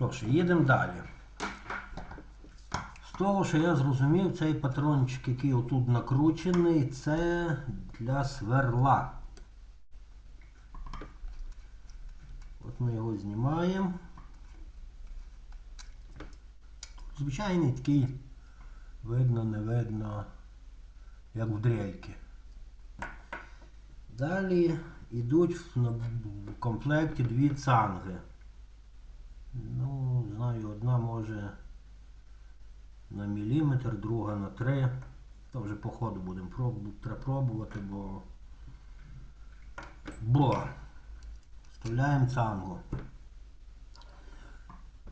Що ж, їдемо далі. З того, що я зрозумів, цей патрончик, який отут накручений, це для сверла. От ми його знімаємо. Звичайний такий, видно, не видно, як в дрельки. Далі йдуть в комплекті дві цанги. Ну, знаю, одна може на міліметр, друга на три. То вже по ходу будемо треба пробувати, бо. Бо. Вставляємо цангу.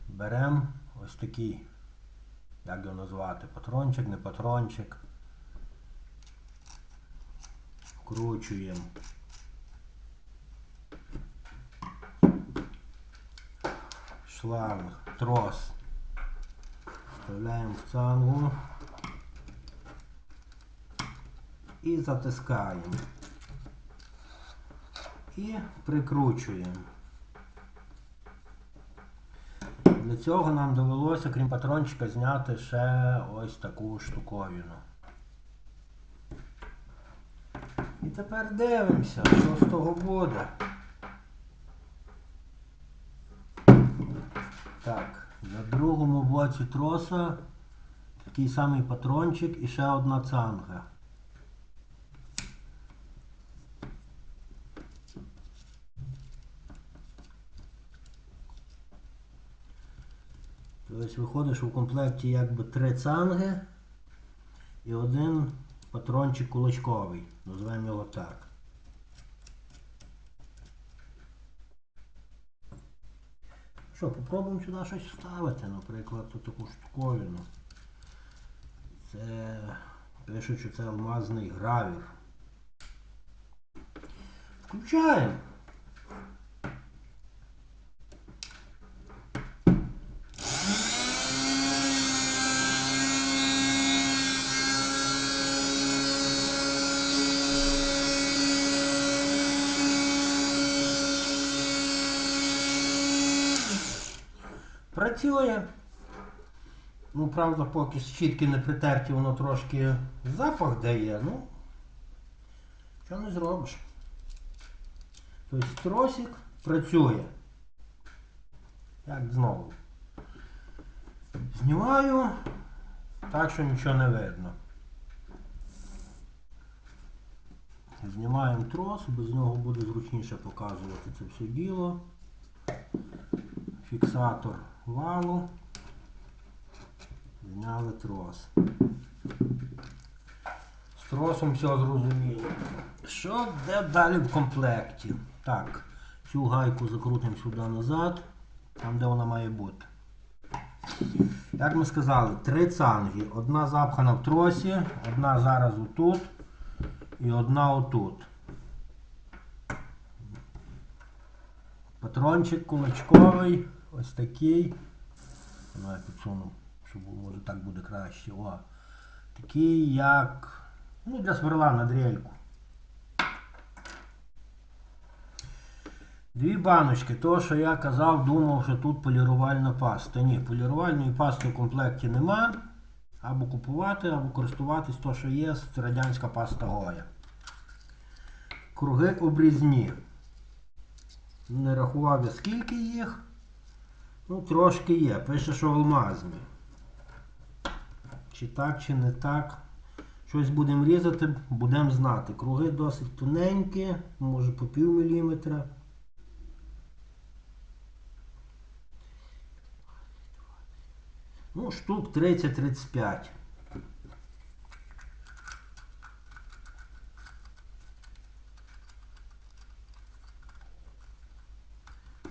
Беремо ось такий, як його назвати, патрончик, не патрончик. Вкручуємо. Шланг, трос. Вставляємо в цангу і затискаємо. І прикручуємо. Для цього нам довелося, крім патрончика, зняти ще ось таку штуковину. І тепер дивимося, що з того буде. Так, на другому боці троса такий самий патрончик і ще одна цанга. Тобто виходить, що в комплекті якби три цанги і один патрончик кулачковий. Називаємо його так. Що, попробуємо сюди щось вставити, наприклад, тут таку штуковину. Це пишуть, що це алмазний гравір. Включаємо. Працює. Ну, правда, поки щітки не притерті, воно трошки запах дає, ну. Що не зробиш. Тобто тросик працює. Як знову. Знімаю, так що нічого не видно. Знімаємо трос, без нього буде зручніше показувати це все діло. Фіксатор валу. Зняли трос. З тросом все зрозуміло. Що де далі в комплекті? Так, цю гайку закрутимо сюди назад, там де вона має бути. Як ми сказали, три цанги. Одна запхана в тросі, одна зараз отут і одна отут. Патрончик кулачковий, ось такий. Ну, я підсуну, щоб може так буде краще. О. Такий як. Ну, для сверла на дрельку. Дві баночки. То, що я казав, думав, що тут полірувальна паста. Ні, полірувальної пасти в комплекті нема. Або купувати, або користуватись то, що є, це радянська паста Гоя. Круги обрізні. Не рахував я скільки їх. Ну, трошки є. Пише, що алмазні. Чи так, чи не так. Щось будемо різати, будемо знати. Круги досить тоненькі, може по пів міліметра. Ну, штук 30-35.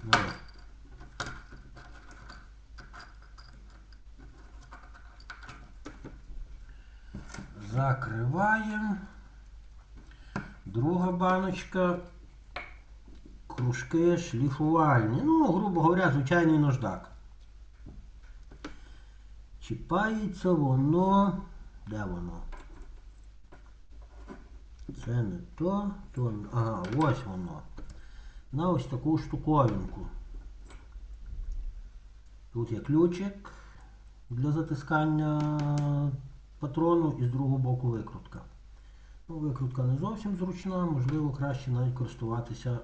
Ну. Закриваємо. Друга баночка. Кружки шліфувальні. Ну, грубо говоря, звичайний наждак. Чіпається воно. Де воно? Це не то, то. Ага, ось воно. На ось таку штуковинку. Тут є ключик для затискання патрону і з другого боку викрутка. Ну, викрутка не зовсім зручна, можливо, краще навіть користуватися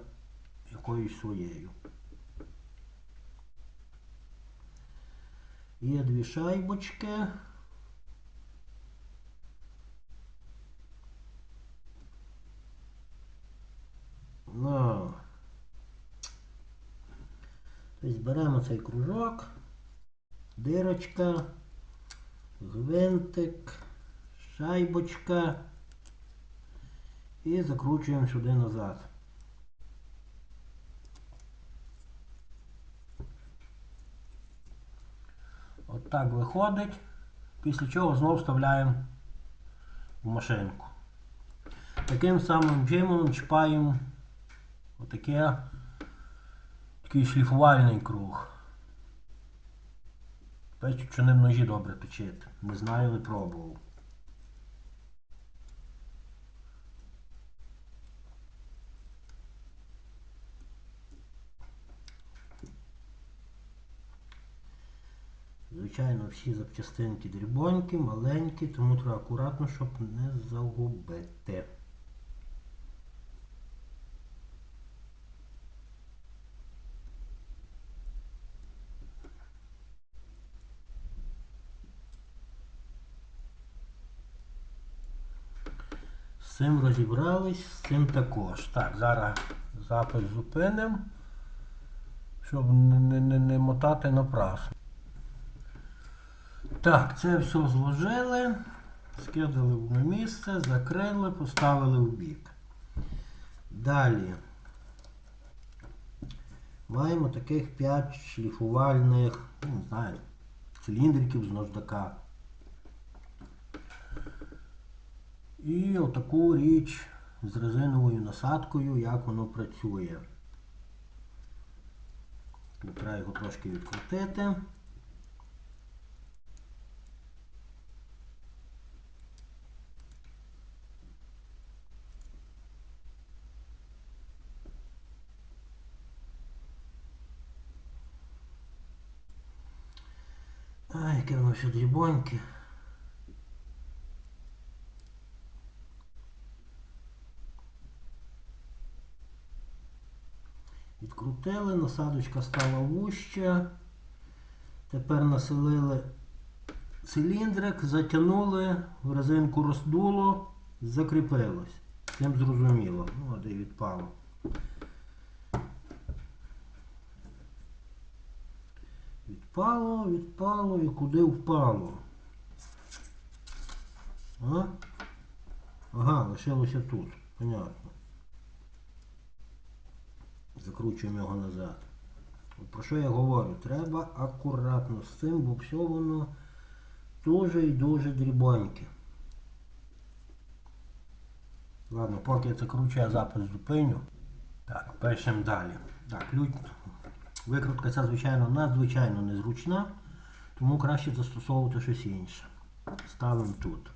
якоюсь своєю. Є дві шайбочки. Ну. Тобто беремо цей кружок, дирочка, гвинтик, шайбочка і закручуємо сюди назад. От так виходить, після чого знову вставляємо в машинку. Таким самим чином чіпаємо отаке, такий шліфувальний круг. Печу, що ним ножі добре точити. Не знаю, не пробував. Звичайно, всі запчастинки дрібонькі, маленькі, тому треба акуратно, щоб не загубити. Цим розібрались, з цим також. Так, зараз запис зупинимо, щоб не, не, не, мотати напрасно. Так, це все зложили, скидали в місце, закрили, поставили в бік. Далі маємо таких 5 шліфувальних, ну, не знаю, циліндриків з наждака. І отаку річ з резиновою насадкою, як воно працює. Треба його трошки відкрутити. Ай, яке воно все дрібоньке. Відкрутили, насадочка стала вуща. Тепер населили циліндрик, затягнули, в резинку роздуло, закріпилось. Цим зрозуміло. Ну, а де відпало. Відпало, відпало і куди впало? А? Ага, лишилося тут. Понятно. Закручуємо його назад. Про що я говорю? Треба акуратно з цим, воно дуже і дуже дрібоньке. Ладно, поки я це кручу, я запис зупиню. Так, пишемо далі. Так, ключ. Викрутка ця, звичайно, надзвичайно незручна, тому краще застосовувати щось інше. Ставимо тут.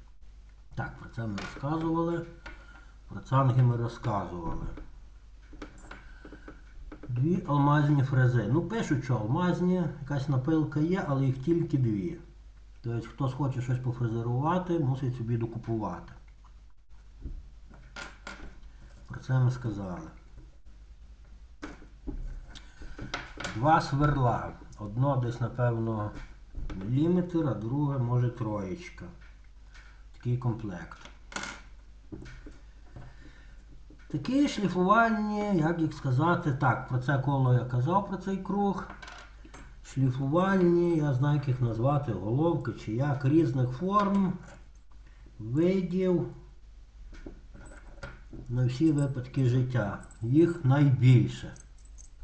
Так, про це ми розказували. Про цанги ми розказували. Дві алмазні фрези. Ну, пишуть, що алмазні, якась напилка є, але їх тільки дві. Тобто, хтось хоче щось пофрезерувати, мусить собі докупувати. Про це ми сказали. Два сверла. Одно десь, напевно, міліметр, а друге, може, троєчка. Такий комплект. Такі шліфувальні, як їх сказати, так, про це коло я казав про цей круг. Шліфувальні, я знаю, як їх назвати, головки чи як, різних форм, видів на всі випадки життя. Їх найбільше,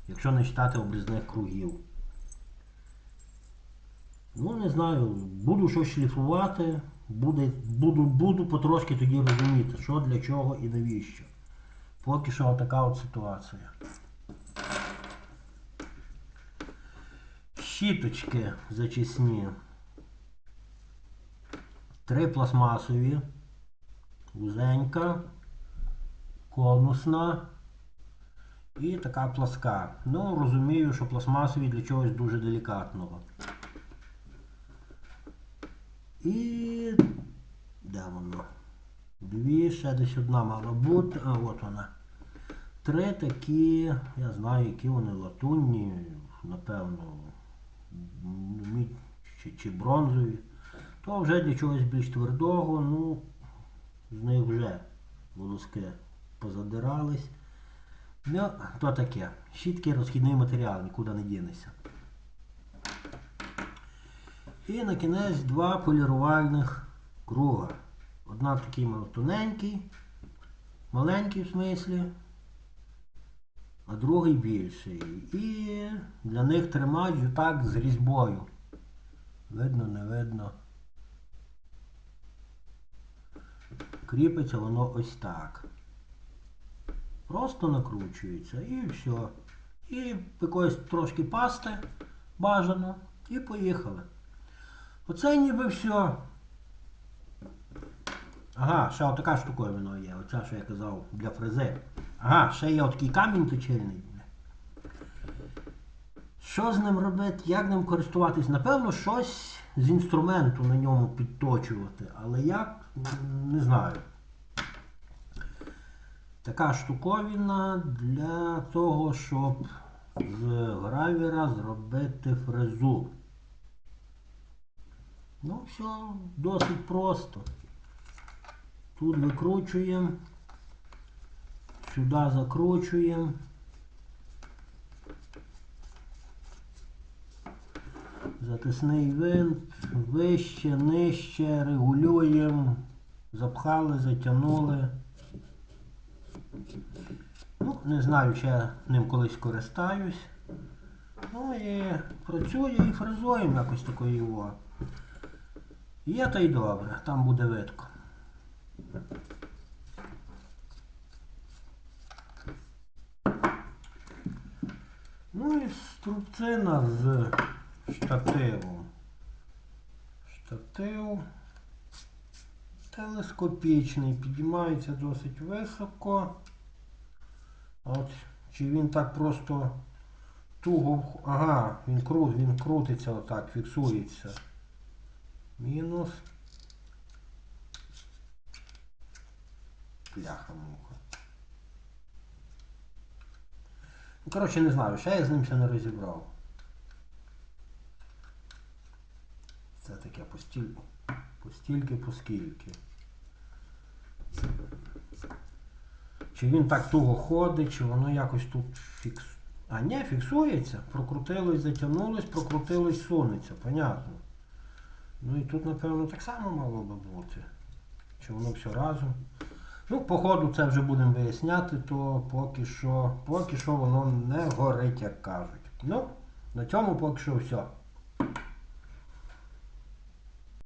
якщо не читати обрізних кругів. Ну, не знаю, буду щось шліфувати, буде, буду, буду потрошки тоді розуміти, що для чого і навіщо. Поки що така от ситуація. Щіточки зачисні. Три пластмасові, вузенька, конусна І така пласка. Ну, розумію, що пластмасові для чогось дуже делікатного. І де воно? Дві, ще десь одна мала бути. А, от вона. Три такі, я знаю, які вони латунні, напевно, чи, чи бронзові. То вже для чогось більш твердого, ну, з них вже волоски позадирались. Ну, то таке. Щітки розхідний матеріал, нікуди не дінеться. І на кінець два полірувальних круга. Одна такий мал- тоненький, маленький в смислі, а другий більший. І для них тримач так з різьбою. Видно, не видно. Кріпиться воно ось так. Просто накручується і все. І якоїсь трошки пасти бажано. І поїхали. Оце ніби все. Ага, ще отака штуковина є. Оця, що я казав, для фрези. Ага, ще є такий камінь точильний. Що з ним робити, як ним користуватись? Напевно, щось з інструменту на ньому підточувати. Але як, не знаю. Така штуковина для того, щоб з гравіра зробити фрезу. Ну, все досить просто. Тут викручуємо, сюди закручуємо. Затисний винт, вище, нижче, регулюємо, запхали, затягнули. Ну, не знаю, чи я ним колись користаюсь. Ну і працює і фрезуємо якось такої його. Є та й добре, там буде видко. Ну і струбцина з штативом. Штатив телескопічний, підіймається досить високо. От чи він так просто туго. Ага, він крут, він крутиться отак, фіксується. Мінус. Пляха муха. Ну, коротше, не знаю, ще я з ним ще не розібрав. Це таке постіль... постільки поскільки. Чи він так туго ходить, чи воно якось тут фікс... А ні, фіксується. Прокрутилось, затягнулось, прокрутилось, сунеться, понятно. Ну і тут, напевно, так само мало би бути. Чи воно все разом. Ну, по ходу це вже будемо виясняти, то поки що, поки що воно не горить, як кажуть. Ну, на цьому поки що все.